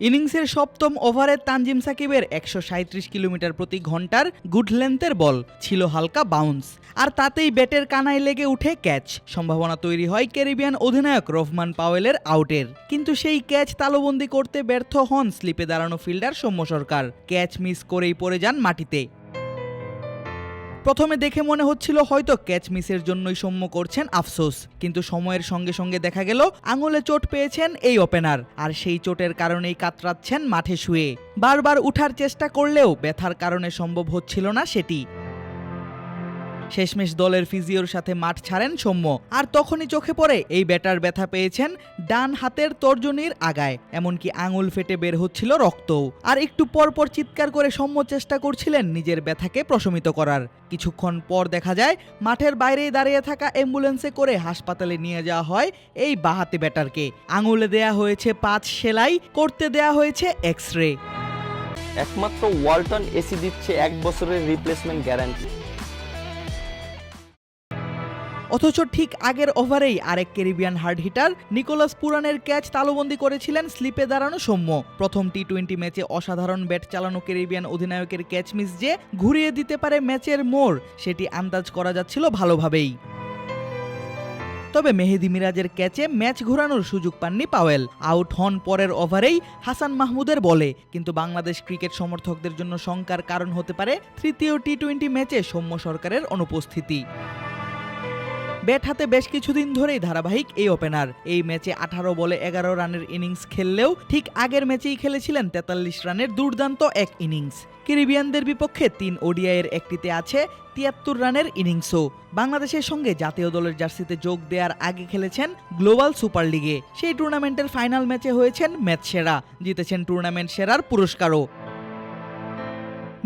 ইনিংসের সপ্তম ওভারে তানজিম সাকিবের একশো কিলোমিটার প্রতি ঘণ্টার গুড লেন্থের বল, ছিল হালকা বাউন্স। আর তাতেই ব্যাটের কানায় লেগে উঠে ক্যাচ। সম্ভাবনা তৈরি হয় ক্যারিবিয়ান অধিনায়ক রহমান পাওয়েলের আউটের। কিন্তু সেই ক্যাচ তালুবন্দি করতে ব্যর্থ হন স্লিপে দাঁড়ানো fielder Soumya Sarkar. Catch miss করেই পড়ে যান মাটিতে। প্রথমে দেখে মনে হচ্ছিল হয়তো ক্যাচ মিসের জন্যই সৌম্য করছেন আফসোস, কিন্তু সময়ের সঙ্গে সঙ্গে দেখা গেল আঙুলে চোট পেয়েছেন এই ওপেনার, আর সেই চোটের কারণেই কাতরাচ্ছেন মাঠে শুয়ে। বারবার উঠার চেষ্টা করলেও ব্যথার কারণে সম্ভব হচ্ছিল না সেটি। শেষমেশ দলের ফিজিওর সাথে মাঠ ছাড়েন সৌম্য। আর তখনই চোখে পড়ে এই ব্যাটার ব্যথা পেয়েছেন ডান হাতের তর্জনীর আগায়। এমনকি আঙুল ফেটে বের হচ্ছিল রক্তও। আর একটু পর পর চিৎকার করে সৌম্য চেষ্টা করছিলেন নিজের ব্যথাকে প্রশমিত করার। কিছুক্ষণ পর দেখা যায়, মাঠের বাইরেই দাঁড়িয়ে থাকা অ্যাম্বুলেন্সে করে হাসপাতালে নিয়ে যাওয়া হয় এই বাহাতি ব্যাটারকে। আঙুলে দেয়া হয়েছে পাঁচ সেলাই, করতে দেয়া হয়েছে এক্স রে একমাত্র ওয়ালটন এসি দিচ্ছে এক বছরের রিপ্লেসমেন্ট গ্যারান্টি অথচ ঠিক আগের ওভারেই আরেক ক্যারিবিয়ান হার্ড হিটার নিকোলাস পুরানের ক্যাচ তালুবন্দি করেছিলেন স্লিপে দাঁড়ানো সৌম্য। প্রথম টি টোয়েন্টি ম্যাচে অসাধারণ ব্যাট চালানো ক্যারিবিয়ান অধিনায়কের ক্যাচ মিস যে ঘুরিয়ে দিতে পারে ম্যাচের মোড়, সেটি আন্দাজ করা যাচ্ছিল ভালোভাবেই। তবে মেহেদি মিরাজের ক্যাচে ম্যাচ ঘোরানোর সুযোগ পাননি পাওয়েল। আউট হন পরের ওভারেই হাসান মাহমুদের বলে, কিন্তু বাংলাদেশ ক্রিকেট সমর্থকদের জন্য শঙ্কার কারণ হতে পারে তৃতীয় টি টোয়েন্টি ম্যাচে সৌম্য সরকারের অনুপস্থিতি। ব্যাট হাতে বেশ কিছুদিন ধরেই ধারাবাহিক এই ওপেনার এই ম্যাচে আঠারো বলে এগারো রানের ইনিংস খেললেও ঠিক আগের ম্যাচেই খেলেছিলেন তেতাল্লিশ রানের দুর্দান্ত এক ইনিংস ক্যারিবিয়ানদের বিপক্ষে তিন ওডিআইয়ের একটিতে আছে তিয়াত্তর রানের ইনিংসও বাংলাদেশের সঙ্গে জাতীয় দলের জার্সিতে যোগ দেওয়ার আগে খেলেছেন গ্লোবাল সুপার লিগে। সেই টুর্নামেন্টের ফাইনাল ম্যাচে হয়েছেন ম্যাচ সেরা জিতেছেন টুর্নামেন্ট সেরার পুরস্কারও।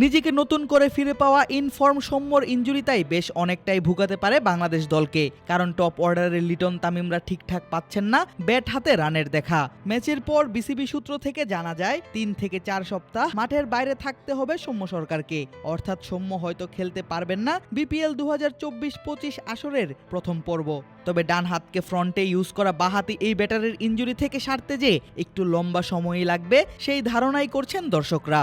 নিজেকে নতুন করে ফিরে পাওয়া ইনফর্ম সৌম্যর ইঞ্জুরি তাই বেশ অনেকটাই ভুগাতে পারে বাংলাদেশ দলকে। কারণ টপ অর্ডারের লিটন তামিমরা ঠিকঠাক পাচ্ছেন না, ব্যাট হাতে রানের দেখা। ম্যাচের পর বিসিবি সূত্র থেকে জানা যায়, তিন থেকে চার সপ্তাহ মাঠের বাইরে থাকতে হবে সৌম্য সরকারকে। অর্থাৎ সৌম্য হয়তো খেলতে পারবেন না বিপিএল দু হাজার চব্বিশ পঁচিশ আসরের প্রথম পর্ব। তবে ডান হাতকে ফ্রন্টে ইউজ করা বাহাতি এই ব্যাটারের ইঞ্জুরি থেকে সারতে যে একটু লম্বা সময়ই লাগবে, সেই ধারণাই করছেন দর্শকরা।